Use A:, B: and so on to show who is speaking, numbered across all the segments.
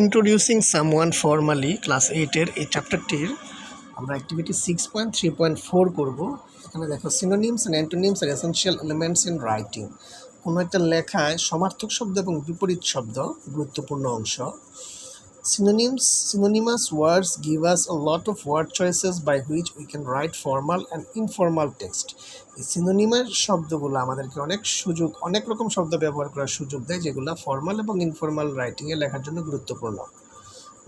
A: Introducing someone formally class এইটের এই চ্যাপ্টারটির আমরা activity six point three point four করব। এখানে দেখো সিনোনিমস অ্যান্ড অ্যান্টোনিমস আর এসেন্সিয়াল এলিমেন্টস ইন রাইটিং কোনো একটা লেখায় সমার্থক শব্দ এবং বিপরীত শব্দ গুরুত্বপূর্ণ অংশ। Synonyms, synonymous words give us a lot of word choices by which we can write formal and informal text. এই সিনোনিমের শব্দগুলো আমাদেরকে অনেক সুযোগ অনেক রকম শব্দ ব্যবহার করার সুযোগ দেয় যেগুলো ফর্মাল এবং ইনফর্মাল রাইটিংয়ে লেখার জন্য গুরুত্বপূর্ণ।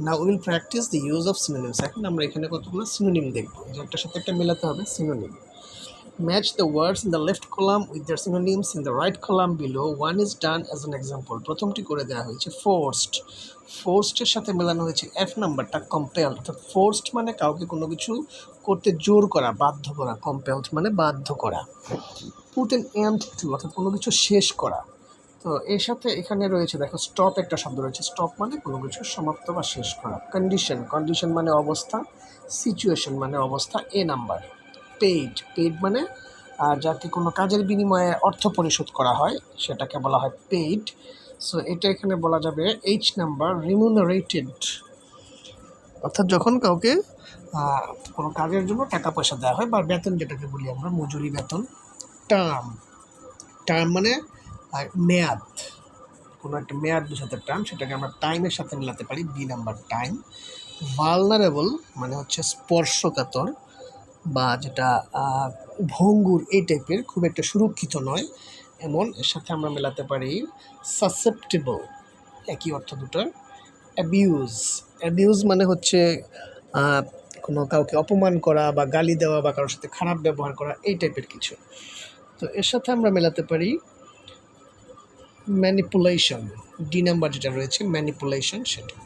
A: না will practise the use of synonyms এখন আমরা এখানে কতগুলো সিনোনিম দেখব? যে একটার সাথে একটা মেলাতে হবে synonym Match the words in the left column with their synonyms in the right column below. One is done as an example. প্রথমটি করে দেওয়া হয়েছে ফোর্সড ফোর্সডের সাথে মেলানো হয়েছে এফ নাম্বারটা কম্পেল অর্থাৎ ফোর্সড মানে কাউকে কোনো কিছু করতে জোর করা, বাধ্য করা। কম্পেলড মানে বাধ্য করা। পুট এন এন্ড টু অর্থাৎ কোনো কিছু শেষ করা। তো এর সাথে এখানে রয়েছে, দেখো স্টপ একটা শব্দ রয়েছে। স্টপ মানে কোনো কিছু সমাপ্ত বা শেষ করা। কন্ডিশন কন্ডিশন মানে অবস্থা। সিচুয়েশন মানে অবস্থা। এ নাম্বার পেইড পেইড মানে যাকে কোনো কাজের বিনিময়ে অর্থ পরিশোধ করা হয়, সেটাকে বলা হয় পেইড সো এটা এখানে বলা যাবে এইচ নাম্বার রিমুনারেটেড অর্থাৎ যখন কাউকে কোনো কাজের জন্য টাকা পয়সা দেওয়া হয় বা বেতন যেটাকে বলি আমরা, মজুরি বেতন টার্ম টার্ম মানে মেয়াদ। কোনো একটা মেয়াদ বোঝাতে টার্ম সেটাকে আমরা টাইমের সাথে মেলাতে পারি বি নাম্বার টাইম ভালনারেবল মানে হচ্ছে স্পর্শকাতর। বা যেটা ভঙ্গুর এই টাইপের খুব একটা সুরক্ষিত নয়। এমন, এর সাথে আমরা মেলাতে পারি সাসেপ্টেবল একই অর্থ দুটোর অ্যাবিউজ অ্যাবিউজ মানে হচ্ছে কোনো কাউকে অপমান করা বা গালি দেওয়া বা কারোর সাথে খারাপ ব্যবহার করা, এই টাইপের কিছু। তো এর সাথে আমরা মেলাতে পারি ম্যানিপুলেশন ডি নাম্বার যেটা রয়েছে ম্যানিপুলেশন সেটা।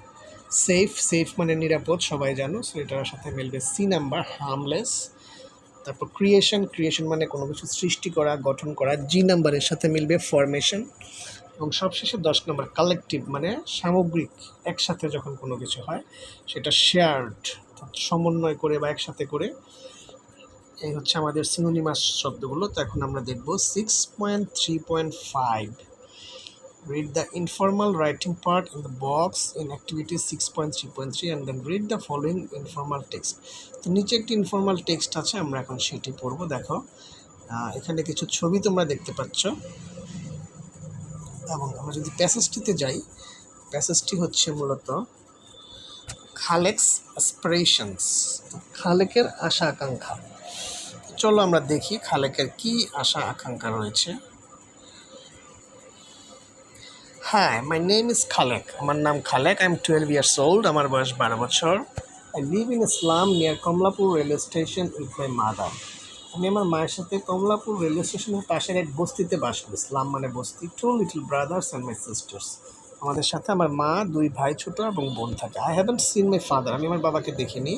A: সেফ সেফ মানে নিরাপদ, সবাই জানো। সো এটার সাথে মিলবে সি নাম্বার হার্মলেস তারপর ক্রিয়েশন ক্রিয়েশন মানে কোনো কিছু সৃষ্টি করা, গঠন করা। জি নাম্বারের সাথে মিলবে ফরমেশন এবং সবশেষে দশ নম্বর কালেকটিভ মানে সামগ্রিক, একসাথে যখন কোনো কিছু হয়, সেটা শেয়ার্ড সমন্বয় করে বা একসাথে করে। এই হচ্ছে আমাদের সিনোনিমাস শব্দগুলো। তো এখন আমরা দেখব six point three point five read the informal writing part in the box in activity 6.3.3 and then read the following informal text. তো নিচে একটি ইনফর্মাল টেক্সট আছে, আমরা এখন সেটি পড়ব, দেখো। এখানে কিছু ছবি তোমরা দেখতে পাচ্ছ। এবং আমরা যদি প্যাসেজটিতে যাই প্যাসেজটি হচ্ছে মূলত খালেক্স অ্যাসপিরেশনস খালেকের আশা আকাঙ্ক্ষা চলো আমরা দেখি খালেকের কি আশা আকাঙ্ক্ষা রয়েছে। হ্যাঁ মাই নেম ইজ খালেক আমার নাম Khalek I am twelve years old আমার বয়স বারো বছর। I live in Islam near Kamalapur railway station with my mother আমি আমার মায়ের সাথে কমলাপুর রেলওয়ে স্টেশনের পাশের এক বস্তিতে বাস করি। ইসলাম মানে বস্তি। Two little brothers and my sisters আমাদের সাথে আমার মা, দুই ভাই, ছোট এবং বোন থাকে। I haven't seen my father আমি আমার বাবাকে দেখিনি।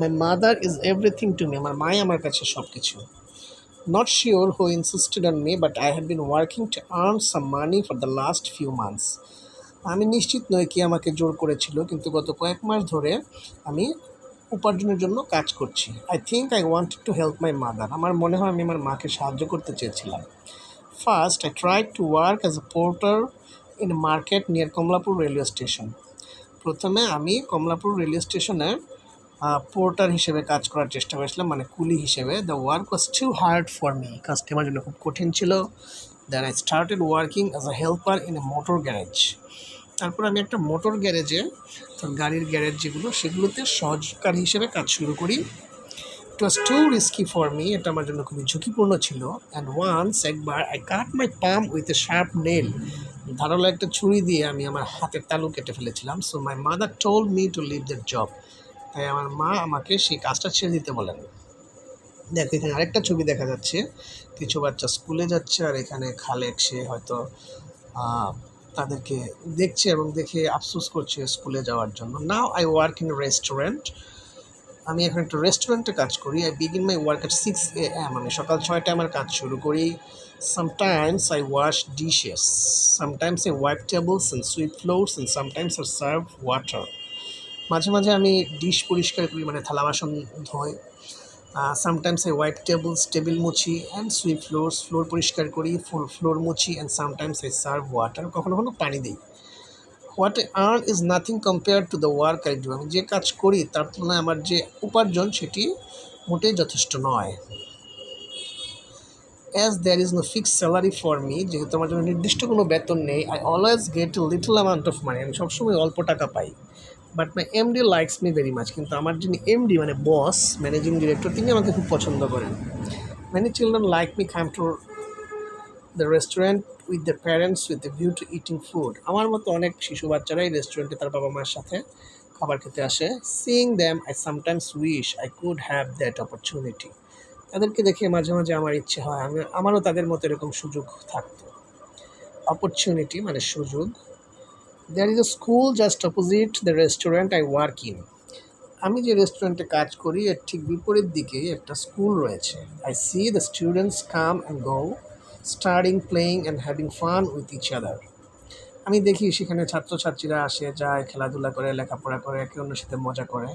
A: My mother is everything to me আমার মাই আমার কাছে সব কিছু Not sure who insisted on me, but I have been working to earn some money for the last few months. আমি নিশ্চিত নই কি আমাকে জোর করেছিল কিন্তু গত কয়েক মাস ধরে আমি উপার্জনের জন্য কাজ করছি। I think I want to help my mother আমার মনে হয় আমি আমার মাকে সাহায্য করতে চেয়েছিলাম। First I try to work as a porter in market near Kamalapur railway station প্রথমে আমি কমলাপুর রেলওয়ে স্টেশনে পোর্টার হিসেবে কাজ করার চেষ্টা করেছিলাম মানে কুলি হিসেবে। The work was too hard for me কাজটি আমার জন্য খুব কঠিন ছিল। Then I started working as a helper in a motor garage তারপর আমি একটা মোটর গ্যারেজে গাড়ির গ্যারেজ যেগুলো, সেগুলোতে সহজকারী হিসেবে কাজ শুরু করি। It was too risky for me এটা আমার জন্য খুবই ঝুঁকিপূর্ণ ছিল। অ্যান্ড ওয়ান্স একবার I cut my palm with a sharp nail ধারালো একটা ছুরি দিয়ে আমি আমার হাতের তালু কেটে ফেলেছিলাম। So my mother told me to leave that job তাই আমার মা আমাকে সেই কাজটা ছেড়ে দিতে বলেন। দেখো, এখানে আরেকটা ছবি দেখা যাচ্ছে। কিছু বাচ্চা স্কুলে যাচ্ছে আর এখানে খালেক সে হয়তো তাদেরকে দেখছে এবং দেখে আফসোস করছে স্কুলে যাওয়ার জন্য। Now I work in restaurant আমি এখন একটা রেস্টুরেন্টে কাজ করি। I begin my work at six A M আমি সকাল ছয়টায় আমার কাজ শুরু করি। Sometimes I wash dishes sometimes I wipe tables and sweep floors and sometimes I serve water মাঝে মাঝে আমি ডিশ পরিষ্কার করি মানে থালা বাসন ধোই। Sometimes I white tables table মুছি অ্যান্ড সুইপ ফ্লোরস ফ্লোর পরিষ্কার করি ফুল ফ্লোর মুছি and sometimes I serve water কখনো কখনো পানি দিই। What earn is nothing compare to the work I do আমি যে কাজ করি, তার তুলনায় আমার যে উপার্জন সেটি মোটেই যথেষ্ট নয়। As there is no fix salary for me যেহেতু আমার জন্য নির্দিষ্ট কোনো বেতন নেই I always get little amount of money আমি সবসময় অল্প টাকা পাই। But my MD likes me very much কিন্তু আমার যিনি এমডি মানে বস ম্যানেজিং ডিরেক্টর তিনি আমাকে খুব পছন্দ করেন। Many children like me come to the restaurant with the parents with the view to eating food আমার মতো অনেক শিশু বাচ্চারাই রেস্টুরেন্টে তার বাবা মার সাথে খাবার খেতে আসে। Seeing them I sometimes wish I could have that opportunity তাদেরকে দেখে মাঝে মাঝে আমার ইচ্ছে হয়। আমি, আমারও তাদের মতো এরকম সুযোগ থাকতো। অপরচুনিটি মানে সুযোগ। There is a school just opposite the restaurant I work in আমি যে রেস্টুরেন্টে কাজ করি, এর ঠিক বিপরীত দিকে একটা স্কুল রয়েছে। I see the students come and go studying playing and having fun with each other আমি দেখি সেখানে ছাত্রছাত্রীরা আসে, যায়, খেলাধুলা করে, লেখাপড়া করে, একে অন্যের সাথে মজা করে।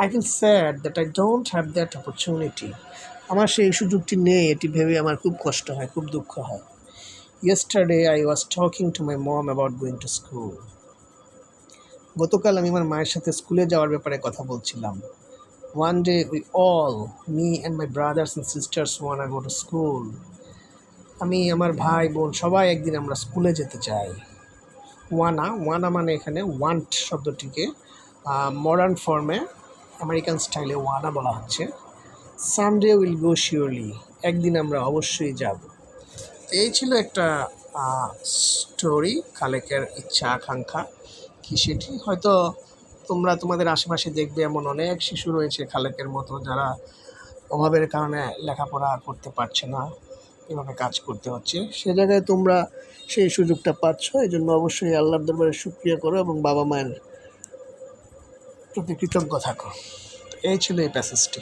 A: I feel sad that I don't have that opportunity আমার সেই সুযোগটি নেই, এটি ভেবে আমার খুব কষ্ট হয়, খুব দুঃখ হয়। Yesterday I was talking to my mom about going to school গতকাল আমি আমার মায়ের সাথে স্কুলে যাওয়ার ব্যাপারে কথা বলছিলাম। One day we all me and my brothers and sisters one are go to school আমি, আমার ভাই, বোন, সবাই একদিন আমরা স্কুলে যেতে চাই। ওয়ানা ওয়ানা মানে এখানে ওয়ান্ট শব্দটিকে মডার্ন ফর্মে আমেরিকান স্টাইলে ওয়ানা বলা হচ্ছে। সানডে উইল গো শিওরলি একদিন আমরা অবশ্যই যাব। এই ছিল একটা স্টোরি খালেকের ইচ্ছা, আকাঙ্ক্ষা। কি সেটি? হয়তো তোমরা তোমাদের আশেপাশে দেখবে এমন অনেক শিশু রয়েছে খালেকের মতো যারা অভাবের কারণে লেখাপড়া করতে পারছে না, এভাবে কাজ করতে হচ্ছে। সে জায়গায় তোমরা সেই সুযোগটা পাচ্ছ এই জন্য অবশ্যই আল্লাহর দরবারে সুক্রিয়া করো এবং বাবা মায়ের প্রতি কৃতজ্ঞ থাকো। এই ছিল এই প্যাসেজটি